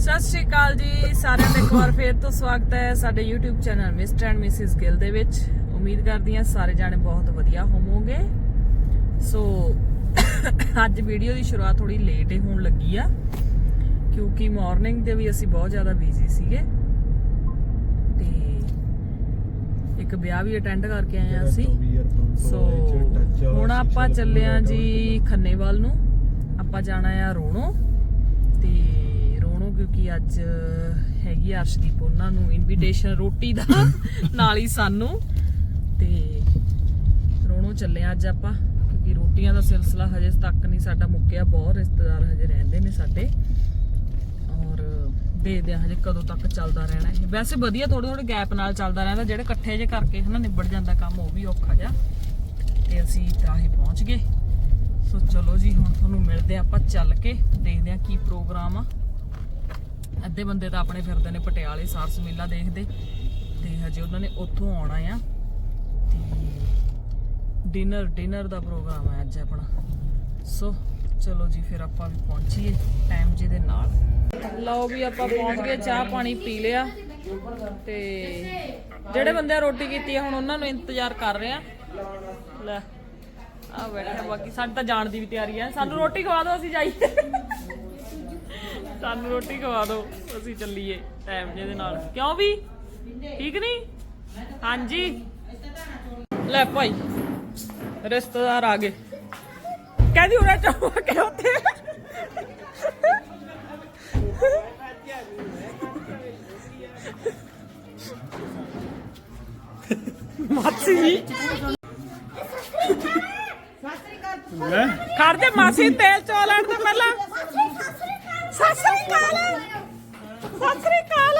ਸਤਿ ਸ਼੍ਰੀ ਅਕਾਲ ਜੀ ਸਾਰਿਆਂ ਦਾ ਇੱਕ ਵਾਰ ਫੇਰ ਤੋਂ ਸਵਾਗਤ ਹੈ ਸਾਡੇ YouTube channel Mr and Mrs Gill ਦੇ ਵਿੱਚ। ਉਮੀਦ ਕਰਦੀ ਹਾਂ ਸਾਰੇ ਜਾਣੇ ਬਹੁਤ ਵਧੀਆ ਹੋਵੋਗੇ। ਸੋ ਅੱਜ ਵੀਡੀਓ ਦੀ ਸ਼ੁਰੂਆਤ ਥੋੜੀ ਲੇਟ ਹੀ ਹੋਣ ਲੱਗੀ ਆ ਕਿਉਂਕਿ ਮਾਰਨਿੰਗ ਦੇ ਵੀ ਅਸੀਂ ਬਹੁਤ ਜ਼ਿਆਦਾ ਬਿਜ਼ੀ ਸੀਗੇ। ਤੇ ਇੱਕ ਵਿਆਹ ਵੀ ਅਟੈਂਡ ਕਰਕੇ ਆਏ ਆ ਅਸੀਂ। ਸੋ ਹੁਣ ਆਪਾਂ ਚੱਲੇ ਆ ਜੀ ਖੰਨੇਵਾਲ ਨੂੰ। ਆਪਾਂ ਜਾਣਾ ਆ ਰੋਣੋ। ਤੇ ਕਿਉਂਕਿ ਅੱਜ ਹੈਗੀ ਆ ਅਰਸ਼ਦੀਪ ਉਹਨਾਂ ਨੂੰ ਇਨਵੀਟੇਸ਼ਨ ਰੋਟੀ ਦਾ, ਨਾਲ ਹੀ ਸਾਨੂੰ। ਤੇ ਰੋਣੋ ਚੱਲੇ ਆ ਅੱਜ ਆਪਾਂ, ਕਿਉਂਕਿ ਰੋਟੀਆਂ ਦਾ ਸਿਲਸਿਲਾ ਹਜੇ ਤੱਕ ਨਹੀਂ ਸਾਡਾ ਮੁੱਕਿਆ, ਬਹੁਤ ਰਿਸ਼ਤੇਦਾਰ ਹਜੇ ਰਹਿੰਦੇ ਨੇ ਸਾਡੇ। ਔਰ ਦੇਖਦੇ ਆ ਹਜੇ ਕਦੋਂ ਤੱਕ ਚੱਲਦਾ ਰਹਿਣਾ ਇਹ। ਵੈਸੇ ਵਧੀਆ ਥੋੜੇ ਥੋੜੇ ਗੈਪ ਨਾਲ ਚੱਲਦਾ ਰਹਿੰਦਾ, ਜਿਹੜੇ ਇਕੱਠੇ ਜੇ ਕਰਕੇ ਹਨਾ ਨਿਬੜ ਜਾਂਦਾ ਕੰਮ, ਉਹ ਵੀ ਔਖਾ ਜਿਹਾ। ਤੇ ਅਸੀਂ ਰਾਹੇ ਪਹੁੰਚ ਗਏ। ਸੋ ਚਲੋ ਜੀ, ਹੁਣ ਤੁਹਾਨੂੰ ਮਿਲਦੇ ਆ ਆਪਾਂ ਚੱਲ ਕੇ, ਦੇਖਦੇ ਆ ਕੀ ਪ੍ਰੋਗਰਾਮ ਆ। ਅੱਧੇ ਬੰਦੇ ਤਾਂ ਆਪਣੇ ਫਿਰਦੇ ਨੇ ਪਟਿਆਲੇ ਸਾਰਸ ਮੇਲਾ ਦੇਖਦੇ। ਤੇ ਹਜੇ ਉਹਨਾਂ ਨੇ ਉੱਥੋਂ ਆਉਣਾ ਆ। ਤੇ ਡਿਨਰ ਡਿਨਰ ਦਾ ਪ੍ਰੋਗਰਾਮ ਹੈ ਅੱਜ ਆਪਣਾ। ਸੋ ਚਲੋ ਜੀ, ਫਿਰ ਆਪਾਂ ਵੀ ਪਹੁੰਚੀਏ ਟਾਈਮ ਜੀ ਦੇ ਨਾਲ। ਲਓ ਵੀ ਆਪਾਂ ਪਹੁੰਚ ਗਏ, ਚਾਹ ਪਾਣੀ ਪੀ ਲਿਆ। ਤੇ ਜਿਹੜੇ ਬੰਦੇ ਰੋਟੀ ਕੀਤੀ ਆ, ਹੁਣ ਉਹਨਾਂ ਨੂੰ ਇੰਤਜ਼ਾਰ ਕਰ ਰਹੇ ਆ। ਲੈ ਆ ਬੈਠੇ ਬਾਕੀ, ਸਾਡੀ ਤਾਂ ਜਾਣ ਦੀ ਵੀ ਤਿਆਰੀ ਹੈ ਸਾਨੂੰ ਰੋਟੀ ਖਵਾ ਦਿਓ, ਅਸੀਂ ਜਾਈਏ। ਸਾਨੂੰ ਰੋਟੀ ਖਵਾ ਦਿਓ ਅਸੀਂ ਚੱਲੀਏ ਟਾਈਮ ਜੇ ਦੇ ਨਾਲ। ਕਿਉਂ ਵੀ? ਠੀਕ ਨਹੀਂ? ਹਾਂਜੀ। ਲੈ ਭਾਈ ਰਿਸ਼ਤੇਦਾਰ ਆ ਗਏ। ਕਹਿੰਦੀ ਉਰੇ ਚਾਹ ਕੇ ਉੱਥੇ। ਮਾਸੀ ਖੜ ਜਾ ਮਾਸੀ ਤੇਲ ਚੋ ਲੈਣ ਤੋਂ ਪਹਿਲਾਂ। ਸਤਿ ਸ੍ਰੀ ਅਕਾਲ। ਸਤਿ ਸ੍ਰੀ ਅਕਾਲ।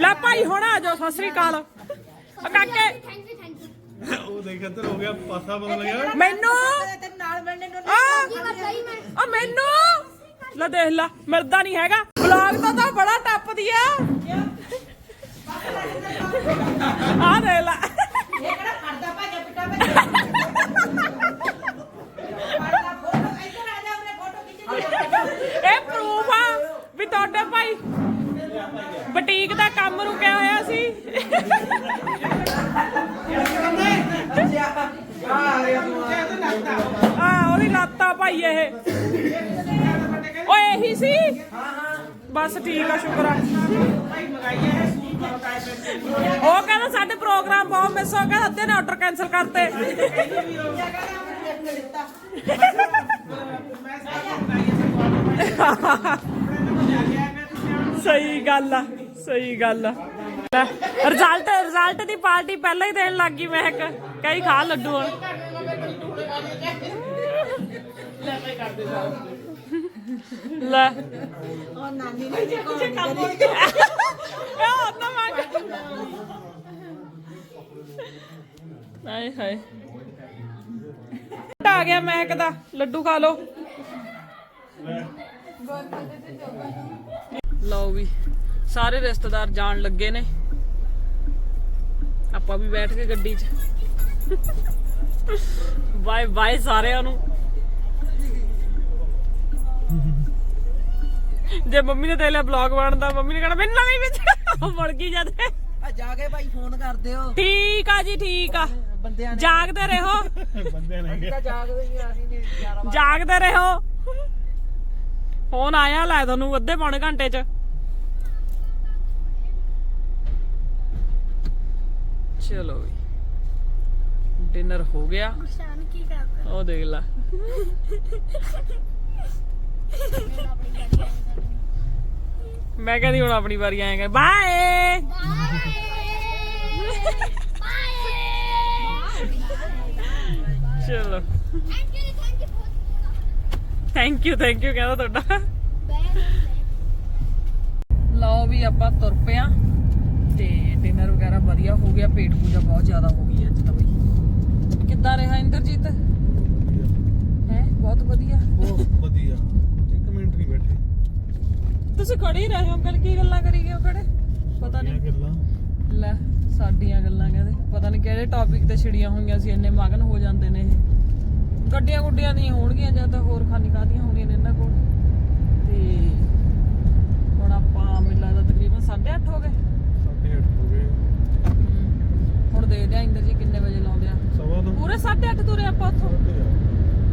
ਲੈ ਭਾਈ ਹੁਣ ਆ ਜਾਓ ਸਤਿ ਸ੍ਰੀ ਅਕਾਲ। ਆ ਕਾਕੇ। ਉਹ ਦੇਖ ਇੱਧਰ ਹੋ ਗਿਆ ਪਾਸਾ ਬਦਲ ਗਿਆ। ਮੈਨੂੰ? ਨਾਲ ਮਿਲਣੇ ਨੂੰ ਆ। ਆ ਮੈਨੂੰ? ਲੈ ਦੇਖ ਲਾ ਮਿਲਦਾ ਨਹੀਂ ਹੈਗਾ। ਬਲੌਗ ਤਾਂ ਤਾਂ ਬੜਾ ਟੱਪਦੀ ਆ। ਆ ਦੇਖ ਲਾ। ਇਹ ਕਿਹੜਾ ਵੀ ਤੁਹਾਡੇ ਭਾਈ। ਬੁਟੀਕ ਦਾ ਕੰਮ ਰੁਕਿਆ ਹੋਇਆ ਸੀ। ਆ ਉਹਦੀ ਲਾਤਾ ਭਾਈ ਇਹ। ਓਏ ਇਹੀ ਸੀ? ਬਸ ਠੀਕ ਆ ਸ਼ੁਕਰ ਆ। ਉਹ ਕਹਿੰਦਾ ਸਾਡੇ ਪ੍ਰੋਗਰਾਮ ਬਹੁਤ ਮਿਸ ਹੋ ਗਏ ਅੱਧੇ ਨੇ ਆਰਡਰ ਕੈਨਸਲ ਕਰਤੇ। ਸਹੀ ਗੱਲ ਆ, ਸਹੀ ਗੱਲ ਆ। ਰਿਜ਼ਲਟ ਰਿਜ਼ਲਟ ਦੀ ਪਾਰਟੀ ਪਹਿਲਾਂ ਹੀ ਦੇਣ ਲੱਗ ਗਈ ਮਹਿਕ ਕਈ ਖਾ ਲੱਡੂ ਹੁਣ। ਲੈ। ਉਹ ਨਾਨੀ ਨੇ ਜੀ ਕੋਲ ਇਹ ਮੰਗ ਹਾਏ। ਹਾਏ ਆ ਗਿਆ ਮਹਿਕ ਦਾ। ਲੱਡੂ ਖਾ ਲਓ। ਲਓ ਵੀ ਸਾਰੇ ਰਿਸ਼ਤੇਦਾਰ ਜਾਣ ਲੱਗੇ ਨੇ। ਆਪਾਂ ਵੀ ਬੈਠ ਕੇ ਗੱਡੀ 'ਚ। ਬਾਏ ਬਾਏ ਸਾਰਿਆਂ ਨੂੰ। ਜੇ ਮੰਮੀ ਨੇ ਲਿਆ ਬਲੌਗ ਬਣਦਾ ਮੰਮੀ ਨੇ ਕਹਣਾ ਮੈਨੂੰ ਨਹੀਂ ਵਿੱਚ ਉਹ ਮੁੜ ਗਈ ਜਦ। ਆ ਜਾ ਕੇ ਭਾਈ ਫੋਨ ਕਰ ਦਿਓ। ਠੀਕ ਆ ਜੀ ਠੀਕ ਆ। ਬੰਦਿਆਂ ਨੇ ਜਾਗਦੇ ਰਹੋ। ਬੰਦੇ ਨੇ ਤਾਂ ਜਾਗਦੇ ਹੀ ਆ, ਅਸੀਂ ਨੇ 11 ਜਾਗਦੇ ਰਹੋ। ਫੋਨ ਆਇਆ ਲੈ ਤੁਹਾਨੂੰ ਅੱਧੇ ਪੌਣੇ ਘੰਟੇ ਚ। ਚਲੋ ਵੀ। ਡਿਨਰ ਹੋ ਗਿਆ। ਸ਼ਾਨ ਕੀ ਕਰਦਾ ਉਹ ਦੇਖ ਲਾ। ਮੈਂ ਕਹਿੰਦੀ ਹੁਣ ਆਪਣੀ ਵਾਰੀ ਆਏਗਾ ਬਾਏ! ਚਲੋ। ਥੈਂਕ ਯੂ ਥੈਂਕ ਯੂ ਕਹਿੰਦਾ ਤੁਹਾਡਾ। ਲਓ ਵੀ ਆਪਾਂ ਤੁਰ ਪਿਆ ਤੇ ਡਿਨਰ ਵਗੈਰਾ ਵਧੀਆ ਹੋ ਗਿਆ ਪੇਟ ਪੂਜਾ ਬਹੁਤ ਜ਼ਿਆਦਾ ਹੋ ਗਈ ਅੱਜ ਤਾਂ ਬਈ। ਕਿੱਦਾਂ ਰਿਹਾ ਇੰਦਰਜੀਤ? ਹੈ ਬਹੁਤ ਵਧੀਆ? ਬਹੁਤ ਵਧੀਆ। ਇੱਕ ਮਿੰਟ ਨਹੀਂ ਬੈਠੇ। ਤੁਸੀਂ ਖੜੇ ਹੀ ਰਹੇ ਹੋ ਕੱਲ ਕੀ ਗੱਲਾਂ ਕਰੀ ਗਏ ਹੋ ਖੜੇ? ਪਤਾ ਨਹੀਂ। ਗੱਲਾਂ। ਲੈ ਸਾਡੀਆਂ ਗੱਲਾਂ ਕਹਿੰਦੇ। ਪਤਾ ਨਹੀਂ ਕਿਹੜੇ ਟੌਪਿਕ ਤੇ ਛਿੜੀਆਂ ਹੋਈਆਂ ਸੀ ਇੰਨੇ ਮਗਨ ਹੋ ਜਾਂਦੇ ਨੇ ਇਹ। ਗੱਡੀਆਂ ਗੁੱਡੀਆਂ ਨਹੀਂ ਹੋਣਗੀਆਂ ਜਾਂ ਤਾਂ ਹੋਰ ਖਾਨੀ ਕਾਦੀਆਂ ਹੋਣੀਆਂ ਨੇ ਇਹਨਾਂ ਕੋਲ। ਤੇ ਹੁਣ ਆਪਾਂ ਮੈਨੂੰ ਲੱਗਦਾ ਤਕਰੀਬਨ 8:30 ਹੋ ਗਏ ਸਾਢੇ ਅੱਠ ਹੋ ਗਏ ਆਂ ਇੰਦਰ ਜੀ ਕਿੰਨੇ ਵਜੇ ਲਾਉਂਦੇ ਆ? ਸਵਾ ਤੋਂ ਪੂਰੇ 8:30 ਤੁਰੇ ਆਪਾਂ ਉੱਥੋਂ।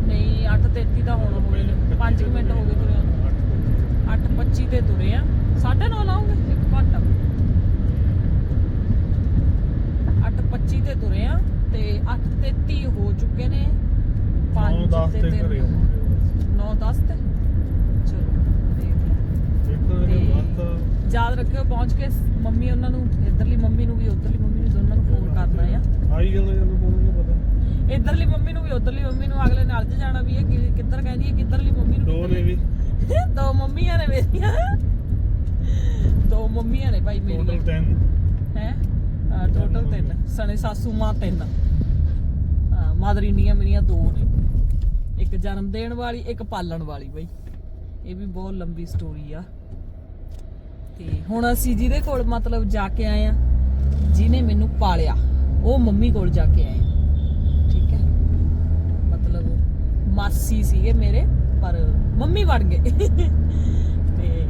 ਨਹੀਂ 8:33 ਤਾਂ ਹੁਣ ਹੋਏ ਨੇ। 5 ਮਿੰਟ ਹੋ ਗਏ ਤੁਰੇ ਅੱਠ ਵਜੇ। 8:25 ਤੇ। ਤੁਰੇ ਆ। 9:30 ਲਾਉਂਗੇ ਇੱਕ ਘੰਟਾ। 8:25 ਤੇ ਤੁਰੇ ਆ ਤੇ 8:33 ਹੋ ਚੁੱਕੇ ਨੇ। ਨੌ 5 ਦਸ ਤੇ ਤੇ ਘਰੇ ਹੋਵਾਂਗੇ 9:10 ਤੇ? ਚਲੋ। ਦੇਖੋ ਤਾਂ ਯਾਦ ਰੱਖਿਓ ਪਹੁੰਚ ਕੇ ਮੰਮੀ ਉਹਨਾਂ ਨੂੰ ਇਧਰਲੀ ਮੰਮੀ ਨੂੰ ਵੀ ਉਧਰਲੀ ਮੰਮੀ ਨੂੰ ਦੋਨਾਂ ਨੂੰ ਫੋਨ ਕਰਨਾ ਆ। ਆਈ ਗੱਲ ਜਦੋਂ ਨੂੰ ਪਤਾ? ਇਧਰਲੀ ਮੰਮੀ ਨੂੰ ਵੀ ਉਧਰਲੀ ਮੰਮੀ ਨੂੰ ਅਗਲੇ ਨਾਲ ਚ ਜਾਣਾ ਵੀ ਇਹ ਕਿ- ਕਿੱਧਰ ਕਹਿੰਦੀ ਹੈ ਕਿੱਧਰਲੀ ਮੰਮੀ ਨੂੰ ਦੋ ਨੇ ਵੀ। ਦੋ ਮੰਮੀਆਂ ਨੇ ਮੇਰੀਆਂ। ਦੋ ਮੰਮੀਆਂ ਨੇ ਭਾਈ ਟੋਟਲ ਮੇਰੀਆਂ 10 ਹੈ? ਟੋਟਲ ਤਿੰਨ। ਸਣੇ ਸਾਸੂ ਮਾਂ ਤਿੰਨ। ਹਾਂ ਮਦਰ ਇੰਡੀਆ ਮੇਰੀਆਂ ਦੋ ਨੇ। ਇੱਕ ਜਨਮ ਦੇਣ ਵਾਲੀ ਇੱਕ ਪਾਲਣ ਵਾਲੀ ਬਈ। ਇਹ ਵੀ ਬਹੁਤ ਲੰਬੀ ਸਟੋਰੀ ਆ। ਤੇ ਹੁਣ ਅਸੀਂ ਜਿਹਦੇ ਕੋਲ ਮਤਲਬ ਜਾ ਕੇ ਆਏ ਆ ਜਿਹਨੇ ਮੈਨੂੰ ਪਾਲਿਆ। ਉਹ ਮੰਮੀ ਕੋਲ ਜਾ ਕੇ ਆਏ। ਠੀਕ ਹੈ? ਮਤਲਬ ਮਾਸੀ ਸੀਗੇ ਮੇਰੇ, ਪਰ ਮੰਮੀ ਵੜ ਗਏ। ਤੇ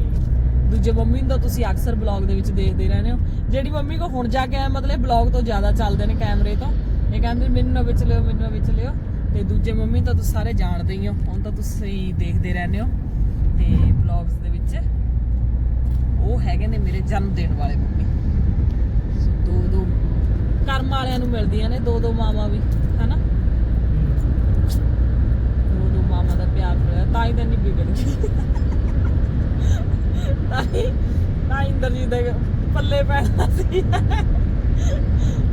ਦੂਜੇ ਮੰਮੀ ਨੂੰ ਤਾਂ ਤੁਸੀਂ ਅਕਸਰ ਬਲੌਗ ਦੇ ਵਿੱਚ ਦੇਖਦੇ ਰਹਿੰਦੇ ਹੋ। ਜਿਹੜੀ ਮੰਮੀ ਕੋ ਹੁਣ ਜਾ ਕੇ ਆਇਆ ਮਤਲਬ ਬਲੌਗ ਤੋਂ ਜ਼ਿਆਦਾ ਚੱਲਦੇ ਨੇ ਕੈਮਰੇ ਤੋਂ। ਇਹ ਕਹਿੰਦੇ, ਮੈਨੂੰ ਨਾ ਵਿੱਚ ਲਿਓ, ਮੈਨੂੰ ਨਾ ਵਿੱਚ ਲਿਓ। ਤੇ ਦੂਜੇ ਮੰਮੀ ਤਾਂ ਤੁਸੀਂ ਸਾਰੇ ਜਾਣਦੇ ਹੀ ਹੋ। ਹੁਣ ਤਾਂ ਤੁਸੀਂ ਦੇਖਦੇ ਰਹਿੰਦੇ ਹੋ। ਤੇ ਬਲੌਗਸ ਦੇ ਵਿੱਚ ਉਹ ਹੈਗੇ ਨੇ ਮੇਰੇ ਜਨਮ ਦਿਨ ਵਾਲੇ ਮੰਮੀ। ਦੋ ਦੋ ਕਰਮ ਵਾਲਿਆਂ ਨੂੰ ਮਿਲਦੀਆਂ ਨੇ ਦੋ ਦੋ ਮਾਵਾਂ ਵੀ, ਹਨਾ? ਦੋ ਦੋ ਮਾਵਾਂ ਦਾ ਪਿਆਰ ਮਿਲਿਆ ਤਾਂ ਹੀ ਤਾਂ ਨਹੀਂ ਵਿਗੜ ਗਈ। ਤਾਂ ਹੀ, ਤਾਂ ਇੰਦਰਜੀਤ ਦੇ ਪੱਲੇ ਪੈਣਾ ਸੀ।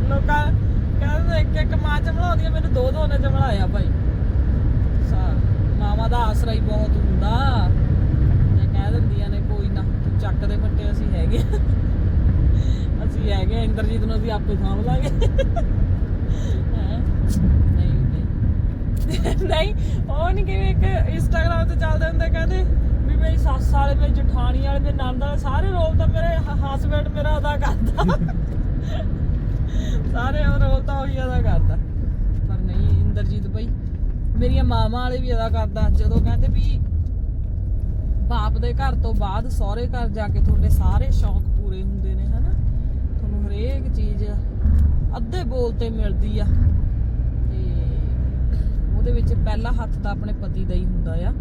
ਲੋਕਾਂ ਕਹਿੰਦੇ ਇੱਕ ਇੱਕ ਮਾਂ ਚਮਲਾਉਂਦੀ ਆ ਮੈਨੂੰ ਦੋ ਦੋ ਨੇ ਚਮਲਾਇਆ ਭਾਈ। ਸਾ, ਮਾਵਾ ਦਾ ਆਸਰਾ ਹੀ ਬਹੁਤ ਹੁੰਦਾ। ਇਹ ਕਹਿ ਦਿੰਦੀਆਂ ਨੇ, ਕੋਈ ਨਾ, ਤੂੰ ਚੱਕ ਦੇ ਫੱਟੇ ਅਸੀਂ ਹੈਗੇ ਆ। ਅਸੀਂ ਹੈਗੇ ਇੰਦਰਜੀਤ ਨੂੰ ਅਸੀਂ ਆਪੇ ਸਾਂਭ ਲਾਂਗੇ। ਹੈਂ? ਨਹੀਂ ਉਹ ਨਹੀਂ ਕਿਵੇਂ ਇੱਕ ਇੰਸਟਾਗ੍ਰਾਮ ਤੇ ਚੱਲਦੇ ਹੁੰਦੇ ਕਹਿੰਦੇ ਵੀ ਮੇਰੀ ਸੱਸ ਵਾਲੇ, ਮੇਰੀ ਜਠਾਣੀ ਵਾਲੇ, ਮੇਰੇ ਨੰਦ ਵਾਲੇ ਸਾਰੇ ਰੋਲ ਤਾਂ ਮੇਰੇ ਹਸਬੰਡ ਮੇਰਾ ਅਦਾ ਕਰਦਾ। ਸਾਰੇ ਉਹ ਰੋਲ ਤਾਂ ਉਹੀ ਅਦਾ ਕਰਦਾ। ਪਰ ਨਹੀਂ, ਇੰਦਰਜੀਤ ਭਾਈ ਮੇਰੀਆਂ ਮਾਮਾ ਵਾਲੇ ਵੀ ਅਦਾ ਕਰਦਾ। ਜਦੋਂ ਕਹਿੰਦੇ ਵੀ ਬਾਪ ਦੇ ਘਰ ਤੋਂ ਬਾਅਦ ਸਹੁਰੇ ਘਰ ਜਾ ਕੇ ਤੁਹਾਡੇ ਸਾਰੇ ਸ਼ੌਕ ਪੂਰੇ ਹੁੰਦੇ ਨੇ, ਹਨਾ? ਹਰੇਕ ਚੀਜ਼ ਅੱਧੇ ਬੋਲ ਤੇ ਮਿਲਦੀ ਆ। ਤੇ ਉਹਦੇ ਵਿੱਚ ਪਹਿਲਾ ਹੱਥ ਤਾਂ ਆਪਣੇ ਪਤੀ ਦਾ ਹੀ ਹੁੰਦਾ ਆ।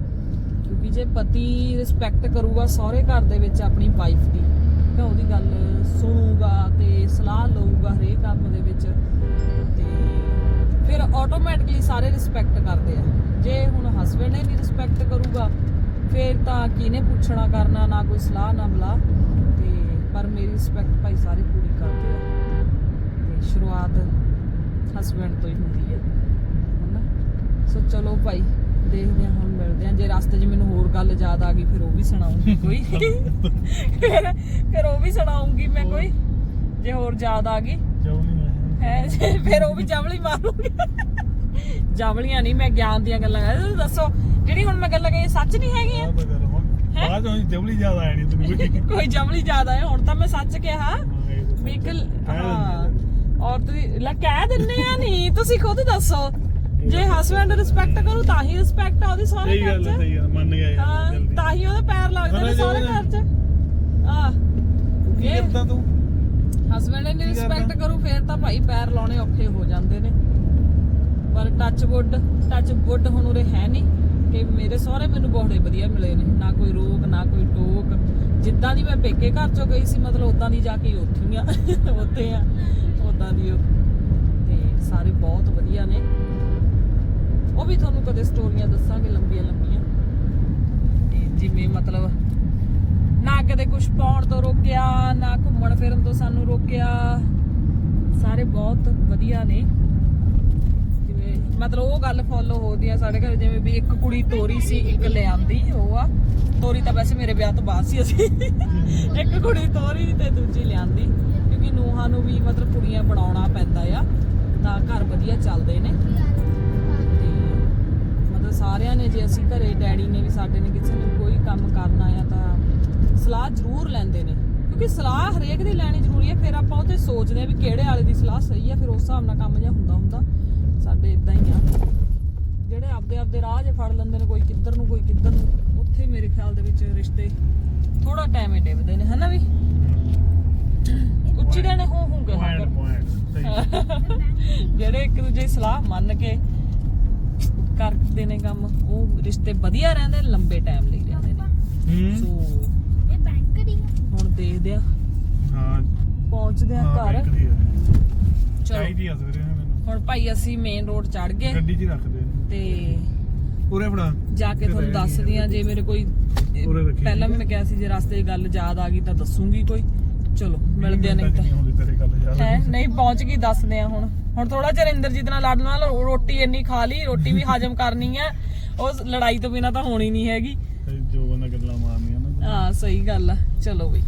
ਕਿਉਂਕਿ ਜੇ ਪਤੀ ਰਿਸਪੈਕਟ ਕਰੂਗਾ ਸਹੁਰੇ ਘਰ ਦੇ ਵਿੱਚ ਆਪਣੀ ਵਾਈਫ ਦੀ, ਤਾਂ ਉਹਦੀ ਗੱਲ ਸੁਣੂਗਾ ਤੇ ਸਲਾਹ ਲਊਗਾ ਹਰੇਕ ਕੰਮ ਦੇ ਵਿੱਚ। ਤੇ ਫਿਰ ਆਟੋਮੈਟਿਕਲੀ ਸਾਰੇ ਰਿਸਪੈਕਟ ਕਰਦੇ ਆ। ਜੇ ਹੁਣ ਹਸਬੰਡ ਨੇ ਨਹੀਂ ਰਿਸਪੈਕਟ ਕਰੂਗਾ, ਫਿਰ ਤਾਂ ਕਿਹਨੇ ਪੁੱਛਣਾ ਕਰਨਾ, ਨਾ ਕੋਈ ਸਲਾਹ, ਨਾ ਬਲਾ ਪਰ ਮੇਰੀ ਰਿਸਪੈਕਟ ਭਾਈ ਸਾਰੇ ਪੂਰੀ ਕਰਦੇ ਆ। ਤੇ ਸ਼ੁਰੂਆਤ ਹਸਬੰਡ ਤੋਂ ਹੀ ਹੁੰਦੀ ਹੈ ਹਨਾ? ਸੋ ਚਲੋ ਭਾਈ ਦੇਖਦੇ ਹਾਂ ਹੁਣ ਮਿਲਦੇ ਹਾਂ ਜੇ ਰਸਤੇ 'ਚ ਮੈਨੂੰ ਹੋਰ ਗੱਲ ਯਾਦ ਆ ਗਈ ਫਿਰ ਉਹ ਵੀ ਸੁਣਾਉਂਗੀ ਕੋਈ। ਫਿਰ ਫਿਰ ਉਹ ਵੀ ਸੁਣਾਉਂਗੀ ਮੈਂ ਕੋਈ। ਜੇ ਹੋਰ ਯਾਦ ਆ ਗਈ ਹੈ? ਫਿਰ ਉਹ ਵੀ ਜਵਲੀ ਮਾਰੂਗੀ। ਜਵਲੀਆਂ ਨਹੀਂ ਮੈਂ ਗਿਆਨ ਦੀਆਂ ਗੱਲਾਂ ਦੱਸੋ ਜਿਹੜੀ ਹੁਣ ਮੈਂ ਗੱਲਾਂ ਕਹੀ ਸੱਚ ਨਹੀਂ ਹੈਗੀਆਂ? ਬਾਅਦ ਵਿੱਚ ਜਬਲੀ ਜ਼ਿਆਦਾ ਆਣੀ ਤੈਨੂੰ ਕੋਈ ਕੋਈ ਜਵਲੀ ਜ਼ਿਆਦਾ ਹੈ ਹੁਣ ਤਾਂ ਮੈਂ ਸੱਚ ਕਿਹਾ। ਵੀ ਇੱਕ ਹਾਂ। ਨੇ। ਔਰ ਤੁਸੀਂ ਲੈ ਕਹਿ ਦਿੰਨੇ ਆ ਨਹੀਂ ਤੁਸੀਂ ਖੁਦ ਦੱਸੋ। ਜੇ ਹਸਬੰਡ ਰਿਸਪੈਕਟ ਕਰੂ ਤਾਂ ਹੀ ਰਿਸਪੈਕਟ ਆ ਉਹਦੀ ਸਾਰੇ ਸਹੀ ਘਰ ਚ। ਸਹੀ ਗੱਲ ਮੰਨ ਗਿਆ ਹਾਂ ਤਾਂ ਹੀ ਉਹਦੇ ਪੈਰ ਲੱਗਦੇ ਨੇ ਸਾਰੇ ਘਰ ਚ। ਆ ਕੀ ਕਰਦਾ ਤੂੰ? ਹਸਬੰਡ ਨੇ ਰਿਸਪੈਕਟ? ਕਰੂ ਫੇਰ ਤਾਂ ਭਾਈ ਪੈਰ ਲਾਉਣੇ ਔਖੇ ਹੋ ਜਾਂਦੇ ਨੇ। ਪਰ ਟੱਚ ਵੁੱਡ ਟੱਚ ਵੁੱਡ ਹੁਣ ਉਰੇ ਹੈ ਨਹੀਂ। ਕਿ ਮੇਰੇ ਸਹੁਰੇ ਮੈਨੂੰ ਬਹੁਤ ਵਧੀਆ ਮਿਲੇ ਨੇ, ਨਾ ਕੋਈ ਰੋਕ, ਨਾ ਕੋਈ ਟੋਕ। ਜਿੱਦਾਂ ਦੀ ਮੈਂ ਪੇਕੇ ਘਰ ਚੋਂ ਗਈ ਸੀ, ਮਤਲਬ ਉਦਾਂ ਦੀ ਜਾ ਕੇ ਉੱਥੇ ਹੀ ਆ, ਉੱਥੇ ਆ ਉਦਾਂ ਦੀ ਤੇ ਸਾਰੇ ਬਹੁਤ ਵਧੀਆ ਨੇ। ਉਹ ਵੀ ਤੁਹਾਨੂੰ ਕਦੇ ਸਟੋਰੀਆਂ ਦੱਸਾਂਗੇ ਲੰਬੀਆਂ ਲੰਬੀਆਂ। ਤੇ ਜਿਵੇਂ ਮਤਲਬ ਨਾ ਕਦੇ ਕੁਝ ਪਾਉਣ ਤੋਂ ਰੋਕਿਆ, ਨਾ ਘੁੰਮਣ ਫਿਰਨ ਤੋਂ ਸਾਨੂੰ ਰੋਕਿਆ। ਸਾਰੇ ਬਹੁਤ ਵਧੀਆ ਨੇ। ਮਤਲਬ ਉਹ ਗੱਲ ਫੋਲੋ ਹੋਦੀ ਆ ਸਾਡੇ ਘਰ, ਜਿਵੇਂ ਵੀ ਇੱਕ ਕੁੜੀ ਤੋਰੀ ਸੀ, ਇੱਕ ਲਿਆਂਦੀ ਉਹ ਆ। ਤੋਰੀ ਤਾਂ ਵੈਸੇ ਮੇਰੇ ਵਿਆਹ ਤੋਂ ਬਾਅਦ ਸੀ ਅਸੀਂ। ਇੱਕ ਕੁੜੀ ਤੋਰੀ ਤੇ ਦੂਜੀ ਲਿਆਂਦੀ, ਕਿਉਂਕਿ ਨੂਹਾਂ ਨੂੰ ਵੀ ਮਤਲਬ ਕੁੜੀਆਂ ਬਣਾਉਣਾ ਪੈਂਦਾ ਆ, ਤਾਂ ਘਰ ਵਧੀਆ ਚੱਲਦੇ ਨੇ। ਤੇ ਮਤਲਬ ਸਾਰਿਆਂ ਨੇ ਜੇ ਅਸੀਂ ਘਰੇ, ਡੈਡੀ ਨੇ ਵੀ ਸਾਡੇ ਨੇ ਕਿਸੇ ਨੇ ਕੋਈ ਕੰਮ ਕਰਨਾ ਆ, ਤਾਂ ਸਲਾਹ ਜ਼ਰੂਰ ਲੈਂਦੇ ਨੇ। ਕਿਉਂਕਿ ਸਲਾਹ ਹਰੇਕ ਦੀ ਲੈਣੀ ਜ਼ਰੂਰੀ ਹੈ ਫਿਰ ਆਪਾਂ ਉਹ ਤੇ ਸੋਚਦੇ ਆ ਵੀ ਕਿਹੜੇ ਵਾਲੇ ਦੀ ਸਲਾਹ ਸਹੀ ਆ, ਫਿਰ ਉਸ ਹਿਸਾਬ ਨਾਲ ਕੰਮ ਜਿਹਾ ਹੁੰਦਾ ਹੁੰਦਾ ਸਾਡੇ ਇਦਾਂ ਹੀ ਆ। ਜਿਹੜੇ ਆਪਦੇ ਆਪਦੇ ਰਾਹ 'ਚ ਫੜ ਲੈਂਦੇ ਨੇ ਕੋਈ ਕਿੱਧਰ ਨੂੰ ਕੋਈ ਕਿੱਧਰ ਨੂੰ ਉੱਥੇ ਮੇਰੇ ਖਿਆਲ ਦੇ ਵਿੱਚ ਰਿਸ਼ਤੇ ਥੋੜਾ ਟਾਈਮ ਹੀ ਡਿੱਬਦੇ ਨੇ ਹਨਾ ਵੀ? ਉੱਚੀ ਦੇਣੇ ਹੋ ਹੋ ਕੇ ਪੁਆਇੰਟ ਪੁਆਇੰਟ ਜਿਹੜੇ ਇੱਕ ਦੂਜੇ ਦੀ ਸਲਾਹ ਮੰਨ ਕੇ ਕਰਦੇ ਨੇ ਕੰਮ ਉਹ ਰਿਸ਼ਤੇ ਵਧੀਆ ਰਹਿੰਦੇ ਨੇ, ਲੰਬੇ ਟਾਈਮ ਲਈ ਰਹਿੰਦੇ ਨੇ। ਹੂੰ। ਸੋ ਇਹ ਬੈਂਕ ਦੀ ਹੈ ਹੁਣ ਦੇਖਦੇ ਆ। ਹਾਂ। ਪਹੁੰਚਦੇ ਆ ਘਰ। ਚਾਹੀਦੀ ਆ ਸਵੇਰੇ। ਹੁਣ ਭਾਈ ਅਸੀਂ ਮੇਨ ਰੋਡ ਚੜ ਗਏ। ਗੱਡੀ 'ਚ ਹੀ ਰੱਖ ਦੇ ਤੇ ਉਰੇ ਫੜਾ। ਜਾ ਕੇ ਤੁਹਾਨੂੰ ਦੱਸਦੀ ਆ ਜੇ ਮੇਰੇ ਕੋਈ ਉਰੇ ਰੱਖੀ ਪਹਿਲਾਂ ਵੀ ਮੈਂ ਕਿਹਾ ਸੀ ਜੇ ਰਸਤੇ 'ਚ ਗੱਲ ਯਾਦ ਆ ਗਈ ਤਾਂ ਦੱਸੂਗੀ ਕੋਈ। ਚਲੋ ਮਿਲਦੇ ਆ ਨਹੀਂ ਤਾਂ। ਨਹੀਂ ਹੁੰਦੀ ਤੇਰੇ ਗੱਲ ਯਾਰ। ਹੈ? ਨਹੀਂ ਪਹੁੰਚ ਗਈ ਦੱਸਦੇ ਆ ਹੁਣ। ਹੁਣ ਥੋੜਾ ਚਿਰ ਇੰਦਰਜੀਤ ਨਾਲ ਲੜਨ ਨਾਲ ਰੋਟੀ ਇੰਨੀ ਖਾ ਲਈ ਰੋਟੀ ਵੀ ਹਜਮ ਕਰਨੀ ਹੈ ਉਹ ਲੜਾਈ ਤੋਂ ਬਿਨਾ ਤਾਂ ਹੋਣੀ ਨਹੀਂ ਹੈਗੀ। ਜੋ ਬੰਦਾ ਗੱਲਾਂ ਮਾਰਨੀਆਂ ਨਾ। ਹਾਂ ਸਹੀ ਗੱਲ ਆ। ਚਲੋ ਬਈ।